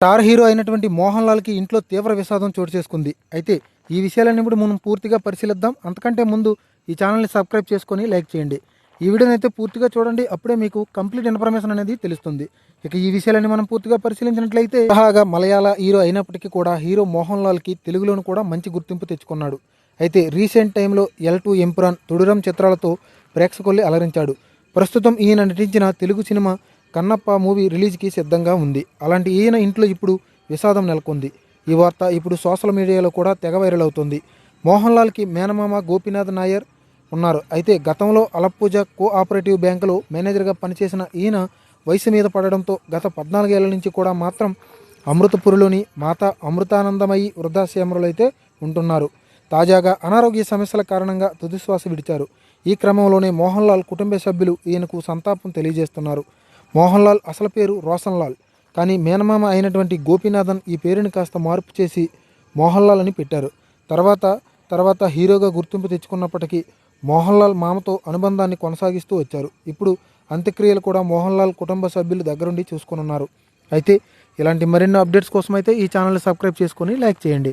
Star hero అయినటువంటి మోహన్ లాల్కి ఇంట్లో తీవ్ర విషాదం చోటు చేసుకుంది. అయితే ఈ విషయాలన్నీ ఇప్పుడు మనం పూర్తిగా పరిశీలిద్దాం. అంతకంటే ముందు ఈ ఛానల్ని సబ్స్క్రైబ్ చేసుకొని లైక్ చేయండి. ఈ వీడియోని అయితే పూర్తిగా చూడండి. అప్పుడే మీకు కంప్లీట్ ఇన్ఫర్మేషన్ అనేది తెలుస్తుంది. ఇక ఈ విషయాలన్నీ మనం పూర్తిగా పరిశీలించినట్లయితే సహాగా మలయాళ హీరో అయినప్పటికీ కూడా హీరో మోహన్ లాల్కి తెలుగులోను కూడా మంచి గుర్తింపు తెచ్చుకున్నాడు. అయితే రీసెంట్ టైంలో ఎల్ టూ ఎంపురాన్ తుడురం చిత్రాలతో ప్రేక్షకుల్ని అలరించాడు. ప్రస్తుతం ఈయన నటించిన తెలుగు సినిమా కన్నప్ప మూవీ రిలీజ్కి సిద్ధంగా ఉంది. అలాంటి ఈయన ఇంట్లో ఇప్పుడు విషాదం నెలకొంది. ఈ వార్త ఇప్పుడు సోషల్ మీడియాలో కూడా తెగ వైరల్ అవుతుంది. మోహన్ లాల్కి మేనమామ గోపీనాథ్ నాయర్ ఉన్నారు. అయితే గతంలో అలప్పూజ కోఆపరేటివ్ బ్యాంకులో మేనేజర్గా పనిచేసిన ఈయన వయసు మీద పడడంతో గత పద్నాలుగేళ్ళ నుంచి కూడా మాత్రం అమృతపురిలోని మాత అమృతానందమయి వృద్ధాశ్రమంలో అయితే ఉంటున్నారు. తాజాగా అనారోగ్య సమస్యల కారణంగా తుదిశ్వాస విడిచారు. ఈ క్రమంలోనే మోహన్ లాల్ కుటుంబ సభ్యులు ఈయనకు సంతాపం తెలియజేస్తున్నారు. మోహన్ లాల్ అసలు పేరు రోషన్ లాల్ కానీ మేనమామ అయినటువంటి గోపీనాథన్ ఈ పేరుని కాస్త మార్పు చేసి మోహన్ లాల్ అని పెట్టారు. తర్వాత తర్వాత హీరోగా గుర్తింపు తెచ్చుకున్నప్పటికీ మోహన్ లాల్ మామతో అనుబంధాన్ని కొనసాగిస్తూ వచ్చారు. ఇప్పుడు అంత్యక్రియలు కూడా మోహన్ లాల్ కుటుంబ సభ్యులు దగ్గరుండి చూసుకున్నారు అయితే ఇలాంటి మరిన్ని అప్డేట్స్ కోసం అయితే ఈ ఛానల్ని సబ్స్క్రైబ్ చేసుకొని లైక్ చేయండి.